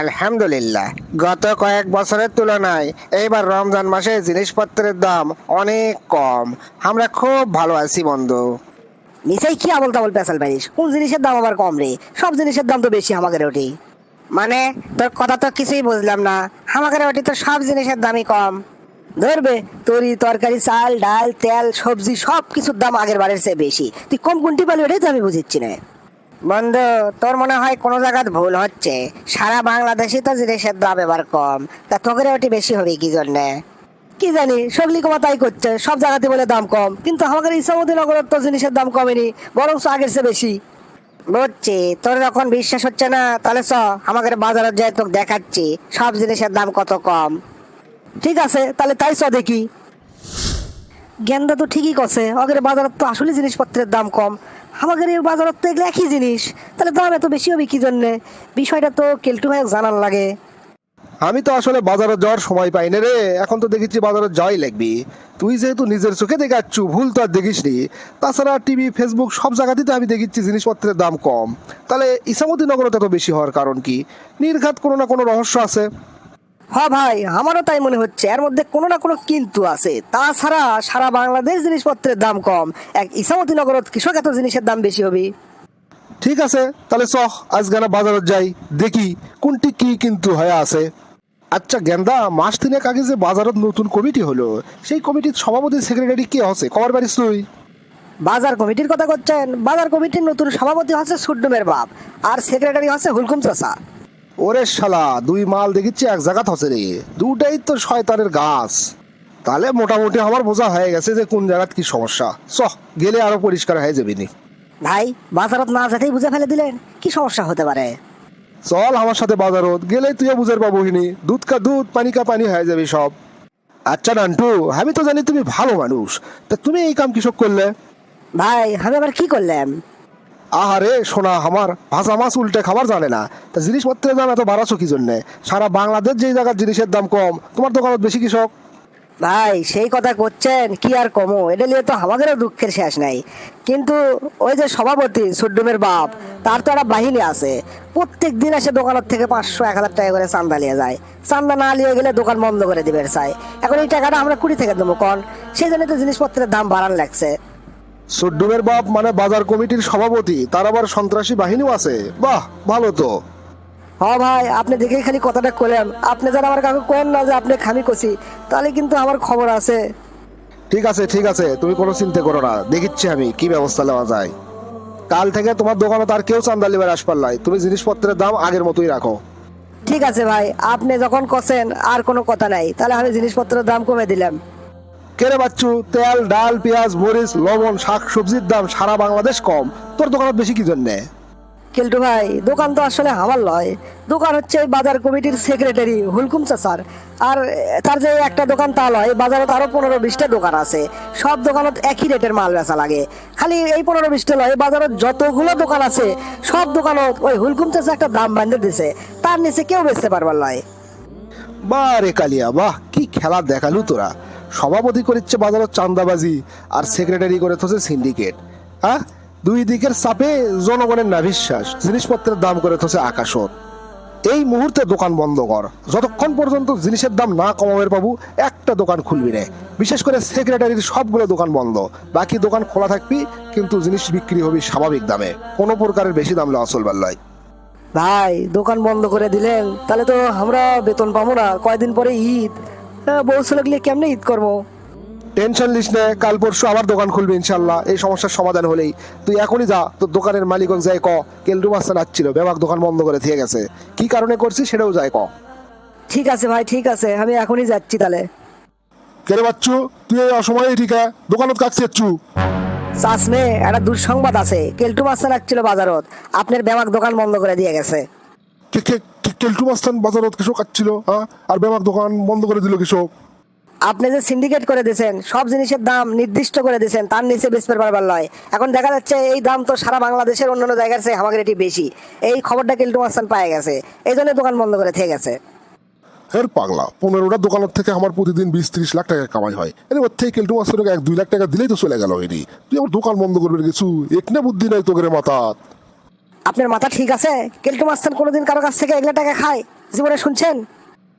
আলহামদুলিল্লাহ। গত কয়েক বছরের তুলনায় এইবার রমজান মাসে জিনিসপত্রের দাম অনেক কম। আমরা খুব ভালো আছি, বন্ধু। নিশ্চয়ই কি আবল তাবল পেশাল পারিস কোন জিনিসের দাম আবার কম রে? সব জিনিসের দাম তো বেশি আমাদের ওটি মানে তোর কথা তো কিছুই বুঝলাম না। আমাদের ওটি তো সব জিনিসের দামই কম। ধরবে তরি, তরকারি, চাল, ডাল, তেল, সবজি সব কিছুর দাম আগের বারের চেয়ে বেশি। তুই কম কোনটি পালি ওটাই তো আমি বুঝিচ্ছি না। বন্ধু তোর মনে হয় কোনো জায়গায় ভুল হচ্ছে? সারা বাংলাদেশে তো জিনিসের দাম এবার কম। তা তোদের ওটি বেশি হবে কি জন্যে? কি জানি সগলি কমা তাই করছে। সব জায়গাতে বলে দাম কম। কিন্তু আমাদের ইসামতি নগরের তো জিনিসের দাম কমেনি বরং আগের চেয়ে বেশি। বুঝছি তোর যখন বিশ্বাস হচ্ছে না তাহলে চ আমাদের বাজারে যাই তোকে দেখাচ্ছি সব জিনিসের দাম কত কম? ঠিক আছে তাহলে তাই চ দেখি। গেন্দা তো ঠিকই করছে আগের বাজারত তো আসলে জিনিসপত্রের দাম কম। আমাদের এই বাজারত তো এগুলো একই জিনিস, তাহলে দাম এত বেশি হবে কি জন্যে? বিষয়টা তো কেলটু ভাই জানার লাগে। আমি তো আসলে বাজারে যাওয়ার সময় পাই না রে, এখন তো দেখেছি বাজারে যাওয়াই লাগবি। তুই যেহেতু নিজের চোখে দেখাচ্ছু, ভুল তো আর দেখিস নি তাছাড়া টিভি, ফেসবুক সব জায়গাতেই তো আমি দেখিচ্ছি জিনিসপত্রের দাম কম। তাহলে ইসামতি নগরতে তো বেশি হওয়ার কারণ কি? নির্ঘাত কোনো না কোনো রহস্য আছে। হ ভাই আমারও তাই মনে হচ্ছে। এর মধ্যে কোনো না কোনো কিন্তু আছে। তাছাড়া সারা বাংলাদেশ জিনিসপত্রের দাম কম। এক ইসামতি নগরত কৃষক এত জিনিসের দাম বেশি হবে। ঠিক আছে তাহলে চহ আজ গানা বাজারে যাই দেখি কোনটি কি কিন্তু হয়ে আছে। আচ্ছা গেন্দা মাস তিনেক আগে যে বাজারত নতুন কমিটি হলো সেই কমিটির সভাপতি সেক্রেটারি কে আছে কবার পারিস তুই। বাজার কমিটির কথা করছেন বাজার কমিটির নতুন সভাপতি হচ্ছে সুড্ডুমের বাপ। আর সেক্রেটারি হচ্ছে হুলকুম চাষা ওরে শালা দুই মাল দেখিচ্ছি এক জায়গা হসে রে। দুটাই তো শয়তানের গাছ। তাহলে মোটামুটি আমার বোঝা হয়ে গেছে যে কোন জায়গাত কি সমস্যা। চহ গেলে আরও পরিষ্কার হয়ে যাবি নি। ভাই বাজারত না যেতেই বুঝে ফেলে দিলেন। কি সমস্যা হতে পারে? চল আমার সাথে বাজারত গেলে তুইও বুঝের পাবো হিনি দুধ কা দুধ পানি কা পানি হয়ে যাবে সব। আচ্ছা নান্টু আমি তো জানি তুমি ভালো মানুষ। তা তুমি এই কাম কিসব করলে? ভাই আমি আবার কি করলাম? আহারে, সোনা, আমার ভাষা মাছ উল্টে খাবার জানে না। তা জিনিসপত্রের দাম এত বাড়াছো কি জন্যে? সারা বাংলাদেশ যেই জায়গার জিনিসের দাম কম, তোমার দোকানত বেশি কৃষক ভাই, সেই কথা করছেন, কি আর কমো? এটা নিয়ে তো আমাদেরও দুঃখের শেষ নাই। কিন্তু ওই যে সভাপতি সুড্ডুমের বাপ, তার তো একটা বাহিনী আছে। প্রত্যেক দিন এসে দোকানের থেকে পাঁচশো, এক হাজার টাকা করে চান্দা নিয়ে যায়। চান্দা না নিয়ে গেলে দোকান বন্ধ করে দিবে চাই এখন এই টাকাটা আমরা কুড়ি থেকে দেবো, কন? সেই জন্য তো জিনিসপত্রের দাম বাড়ান লাগছে। সুড্ডুমের বাপ মানে বাজার কমিটির সভাপতি তার আবার সন্ত্রাসী বাহিনীও আছে। বাহ ভালো তো। হ্যাঁ ভাই আপনি দেখেই খালি কথাটা করলেন আপনি যারা আমার কাউকে কেন না যে আপনি খামি কষি তাহলে কিন্তু আমার খবর আছে। ঠিক আছে ঠিক আছে তুমি কোনো চিন্তা করো না। দেখিচ্ছি আমি কি ব্যবস্থা নেওয়া যায়। কাল থেকে তোমার দোকানে তার কেউ চান্দা লিবার আসবার নাই। তুমি জিনিসপত্রের দাম আগের মতোই রাখো। ঠিক আছে ভাই আপনি যখন কষেন আর কোনো কথা নাই। তাহলে আমি জিনিসপত্রের দাম কমে দিলাম। কেরে বাচ্চু তেল ডাল পেঁয়াজ মরিচ লবণ শাক সবজির দাম সারা বাংলাদেশ কম। তোর দোকানত বেশি কি জন্যে? কেলটু ভাই দোকান তো আসলে আমার লয়। দোকান হচ্ছে বাজার কমিটির সেক্রেটারি হুলকুম চাচার। আর তার যে একটা দোকান তা লয় বাজারত আরও পনেরো বিশটা দোকান আছে। সব দোকানত একই রেটের মাল বেচা লাগে। খালি এই পনেরো বিশটা লয় বাজারত যতগুলো দোকান আছে সব দোকানত ওই হুলকুম চাচা একটা দাম বান্ধে দিছে। তার নিচে কেউ বেচতে পারবার লয়। বাহ রে কালিয়া বাহ কি খেলা দেখালু তোরা। সভাপতি করিচ্ছে বাজারের চান্দাবাজি আর সেক্রেটারি করে থছে সিন্ডিকেট হ্যাঁ? দুই দিকের চাপে জনগণের না বিশ্বাস জিনিসপত্রের দাম করে থছে আকাশত। এই মুহূর্তে দোকান বন্ধ কর। যতক্ষণ পর্যন্ত জিনিসের দাম না কমাবের বাবু, একটা দোকান খুলবি রে। বিশেষ করে সেক্রেটারির সবগুলো দোকান বন্ধ। বাকি দোকান খোলা থাকবি, কিন্তু জিনিস বিক্রি হবে স্বাভাবিক দামে। কোনো প্রকারের বেশি দাম লওয়া চলবার লয় ভাই, দোকান বন্ধ করে দিলেন, তাহলে তো আমরা বেতন পাবো না। কয়দিন পরে ঈদ। বউ ছেলে গেলে কেমনে ঈদ করব? টেনশন লিস নে কাল পরশু আবার দোকান খুলবি ইনশাল্লাহ এই সমস্যার সমাধান হলেই। তুই এখনই যা তোর দোকানের মালিক যাই ক। কেলটু মাস্টার নাচ্ছিল বেবাক দোকান বন্ধ করে দিয়ে গেছে। কি কারণে করছিস সেটাও যাই ক। ঠিক আছে ভাই ঠিক আছে আমি এখনই যাচ্ছি তাহলে। কেরে বাচ্চু? তুই এই অসময়ে ঠিক দোকানত কাটছি চু চাষমে একটা দুঃসংবাদ আছে। কেলটু মাস্টার রাখছিল বাজারত। আপনার ব্যামাক দোকান বন্ধ করে দিয়ে গেছে। কেলটু মাস্তান বাজারত কৃষক কাটছিল আর বেবাক দোকান বন্ধ করে দিল কৃষক। আপনি যে সিন্ডিকেট করে দিয়েছেন সব জিনিসের দাম নির্দিষ্ট করে দিয়েছেন তার নিচে বেচতে পারবার নয়। এখন দেখা যাচ্ছে এই দাম তো সারা বাংলাদেশের অন্যান্য জায়গার চেয়ে আমাদের এটি বেশি। এই খবরটা কেলটু মাস্তান পায়ে গেছে। এই জন্য দোকান বন্ধ করে থেকে গেছে। হের পাগলা পনেরোটা দোকানের থেকে আমার প্রতিদিন বিশ ত্রিশ লাখ টাকা কামাই হয়। এর ওর থেকে কেলটু মাস্টারকে এক দুই লাখ টাকা দিলেই তো চলে গেল এটি। তুই আমার দোকান বন্ধ করবে কিছু? একনে বুদ্ধি নাই তোকে মাথা আপনার মাথা ঠিক আছে? কেলটু মাস্তান কোনোদিন কারও কাছ থেকে এগুলো টাকা খায়? জীবনে শুনছেন?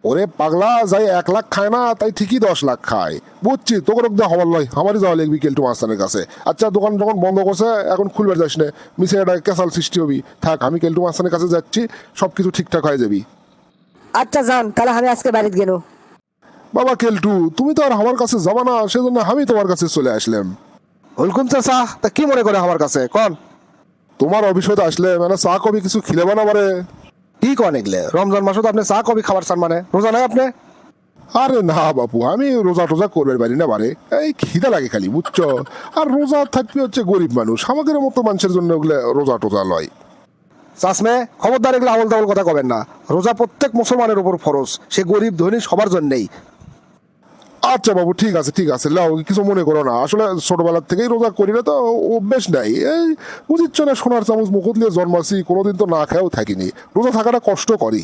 ওরে পাগলা যাই এক লাখ খায় না তাই ঠিকই দশ লাখ খায়। বুঝছি তোকে রোগ দেওয়া হবার লয় আমারই যাওয়া লিখবি কেলটু মাস্তানের কাছে। আচ্ছা দোকান যখন বন্ধ করছে এখন খুলবে যাস না। মিশে একটা ক্যাসাল সৃষ্টি হবি। থাক আমি কেলটু মাস্তানের কাছে যাচ্ছি সব কিছু ঠিকঠাক হয়ে যাবি। আচ্ছা যান তাহলে আমি আজকে বাড়িতে গেল। বাবা কেলটু তুমি তো আর আমার কাছে যাবা না সেজন্য আমি তোমার কাছে চলে আসলাম। হুলকুম চাচা তা কি মনে করে আমার কাছে? কন। তোমার অভিষেকে আসলে মানে চা কবি কিছু খিলে বানা পারে কি কন এগুলো রমজান মাসে তো আপনি চা কবি খাবার চান মানে। রোজা নাই আপনি? আরে না বাপু আমি রোজা টোজা করবে পারি না বারে এই খিদা লাগে খালি বুঝছ? আর রোজা থাকবে হচ্ছে গরিব মানুষ আমাদের মতো মানুষের জন্য ওগুলো রোজা টোজা লয় চাষমে খবরদার এগুলো আবল তাবল কথা কবেন না। রোজা প্রত্যেক মুসলমানের উপর ফরজ সে গরিব ধনী সবার জন্যই। আচ্ছা বাবু ঠিক আছে ঠিক আছে লাও কিছু মনে করো না। আসলে ছোটবেলার থেকেই রোজা করি না তো অভ্যেস নাই। এই বুঝিচ্ছ না সোনার চামচ মুখত নিয়ে জন্মাছি কোনোদিন তো না খেয়েও থাকিনি। রোজা থাকাটা কষ্ট করি।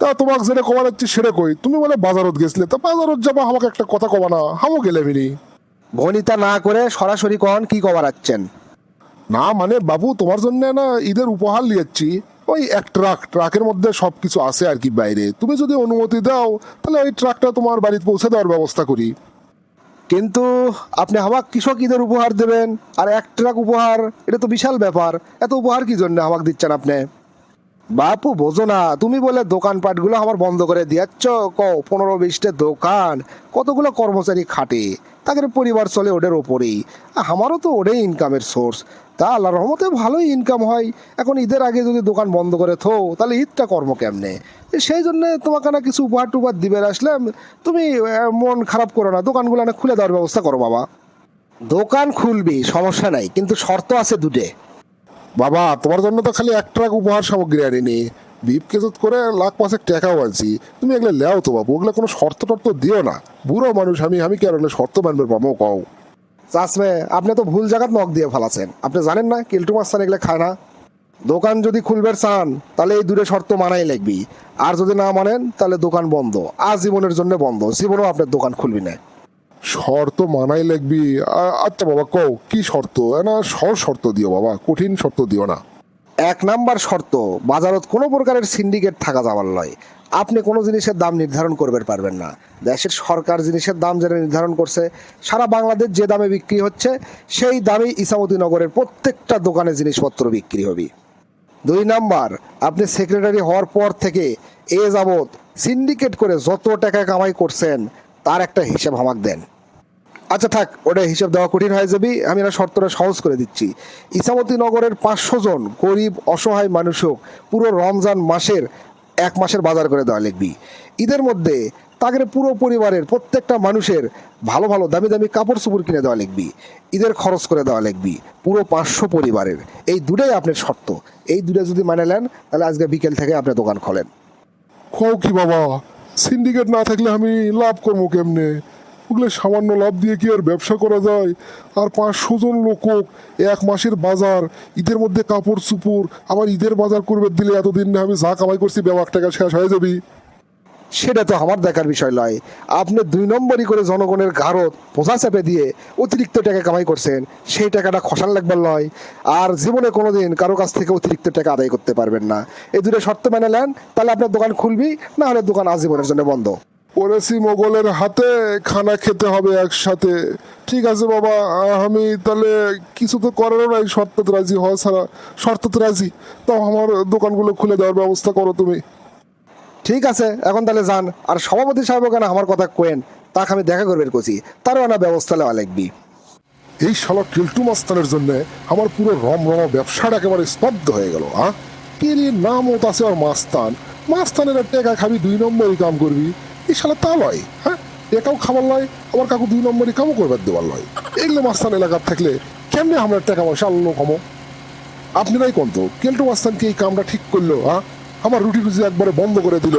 তা তোমাকে যেটা কবার হচ্ছে সেটা কই তুমি বলে বাজারত গেছিলে তা বাজারত যাব আমাকে একটা কথা কবা না হামও গেলে মিনি। ভনিতা না করে সরাসরি কন কি কবার আচ্ছেন না মানে বাবু তোমার জন্য না ঈদের উপহার লিয়েছি ওই এক ট্রাক ট্রাকের মধ্যে সব কিছু আছে আর কি বাইরে। তুমি যদি অনুমতি দাও, তাহলে ওই ট্রাকটা তোমার বাড়িতে পৌঁছে দেওয়ার ব্যবস্থা করি। কিন্তু আপনি হামাক কৃষক ঈদের উপহার দেবেন, আর এক ট্রাক উপহার, এটা তো বিশাল ব্যাপার, এত উপহার কি জন্য হামাক দিচ্ছেন আপনি? বাপু, বোঝো না, তুমি বলে দোকানপাটগুলো আমার বন্ধ করে দিয়াচ্ছ ক পনেরো বিশটা দোকান, কতগুলো কর্মচারী খাটে? তাদের পরিবার চলে ওদের ওপরেই। আমারও তো ওটাই ইনকামের সোর্স তা আল্লাহ রহমতে ভালোই ইনকাম হয়। এখন ঈদের আগে যদি দোকান বন্ধ করে থো, তাহলে ঈদটা কর্ম কেমনে? সেই জন্য তোমাকে না কিছু উপহার টুপার দিবে আসলাম। তুমি মন খারাপ করো না, দোকানগুলো না খুলে দেওয়ার ব্যবস্থা করো, বাবা। দোকান খুলবি, সমস্যা নাই, কিন্তু শর্ত আছে দুটে বাবা, তোমার জন্য তো খালি এক ট্রাক উপহার সামগ্রী আনিনি। বিপ কেজত করে লাখ পাঁচেক টাকাও আনছি। তুমি এগুলো লেও তো বাবু, ওগুলো কোনো শর্ত টর্ত দিও না। বুড়ো মানুষ, আমি আমি কি আর ওগুলো শর্ত মানবে পাবো কও? চাষমে, আপনি তো ভুল জায়গাত নখ দিয়ে ফেলাছেন। আপনি জানেন না, কিল্টু মাস্তান এগুলো খায় না। দোকান যদি খুলবে চান, তাহলে এই দূরে শর্ত মানাই লাগবি। আর যদি না মানেন, তাহলে দোকান বন্ধ। আজীবনের জন্য বন্ধ। জীবনেও আপনার দোকান খুলবি না। শর্ত মানাই লাগবি। আচ্ছা বাবা, কও, কি শর্ত? না, সহজ শর্ত দিও বাবা, কঠিন শর্ত দিও না। এক নাম্বার শর্ত, বাজারত কোনো প্রকারের সিন্ডিকেট থাকা যাবার নয়। আপনি কোনো জিনিসের দাম নির্ধারণ করবে পারবেন না। দেশের সরকার জিনিসের দাম যেটা নির্ধারণ করছে, সারা বাংলাদেশ যে দামে বিক্রি হচ্ছে, সেই দামেই ইসামতি নগরের প্রত্যেকটা দোকানে জিনিসপত্র বিক্রি হবে। দুই নাম্বার, আপনি সেক্রেটারি হওয়ার পর থেকে এ যাবৎ সিন্ডিকেট করে যত টাকা কামাই করছেন তার একটা হিসাব আমাকে দেন। আচ্ছা থাক, ওটা হিসাব দেওয়া কঠিন হয়ে যাবি, আমি না শর্তটা সহজ করে দিচ্ছি। ইসামতি নগরের পাঁচশো জন গরিব, অসহায় মানুষও পুরো রমজান মাসের এক মাসের বাজার করে দেওয়া লিখবি। ঈদের মধ্যে তাদের পুরো পরিবারের প্রত্যেকটা মানুষের ভালো ভালো দামি দামি কাপড় চোপড় কিনে দেওয়া লিখবি। ঈদের খরচ করে দেওয়া লিখবি, পুরো পাঁচশো পরিবারের। এই দুটাই আপনার শর্ত। এই দুটা যদি মানে নেন, তাহলে আজকে বিকেল থেকে আপনি দোকান খোলেন। কও কি বাবা? সিন্ডিকেট না থাকলে আমি লাভ করব কেমনে? ওগুলো সামান্য লাভ দিয়ে কি আর ব্যবসা করা যায়? আর পাঁচশো জন লোক এক মাসের বাজার, ঈদের মধ্যে কাপড় চুপুর আবার ঈদের বাজার করবে দিলে এতদিন আমি যা কামাই করছি, ব্যবহার টাকা শেষ হয়ে যাবি। সেটা তো আমার দেখার বিষয় নয়। আপনি দুই নম্বরই করে জনগণের গারত পোষা চেপে দিয়ে অতিরিক্ত টাকা কামাই করছেন, সেই টাকাটা খসান লাগবার নয়। আর জীবনে কোনো দিন কারও কাছ থেকে অতিরিক্ত টাকা আদায় করতে পারবেন না। এই দুটো শর্ত মেনে নেন, তাহলে আপনার দোকান খুলবি, না হলে দোকান আজীবনের জন্য বন্ধ। পড়েছি মোগলের হাতে খানা খেতে হবে একসাথে। ঠিক আছে বাবা, আমি তাহলে কিছু তো করারও নাই শর্ততে রাজি হওয়া ছাড়া শর্ততে রাজি। তাও আমার দোকানগুলো খুলে দেওয়ার ব্যবস্থা করো তুমি। ঠিক আছে, এখন তাহলে যান। আর সভাপতি সাহেব কেন আমার কথা কোয়েন? তাকে আমি দেখা করবে কছি তারও না ব্যবস্থা নেওয়া লাগবি। এই শালা টিল্টু মাস্তানের জন্য আমার পুরো রমরমা ব্যবসাটা একেবারে স্তব্ধ হয়ে গেল হ্যাঁ কে রে নাম ও তাছে আর মাস্তান। মাস্তানের টেকা খাবি দুই নম্বরই কাম করবি। এই শালা তা লয় হ্যাঁ? একাও খাবার লয়, আবার কাকু দুই নম্বরই কামও করবার দেওয়ার লয়। এগুলো মাস্তান এলাকার থাকলে কেমনে আমরা টাকা পয়সা আনলো কমো? আপনারাই কোন কেল্টু মাস্তান কি এই কামটা ঠিক করল হ্যাঁ আমার রুটি রুজি একবারে বন্ধ করে দিল।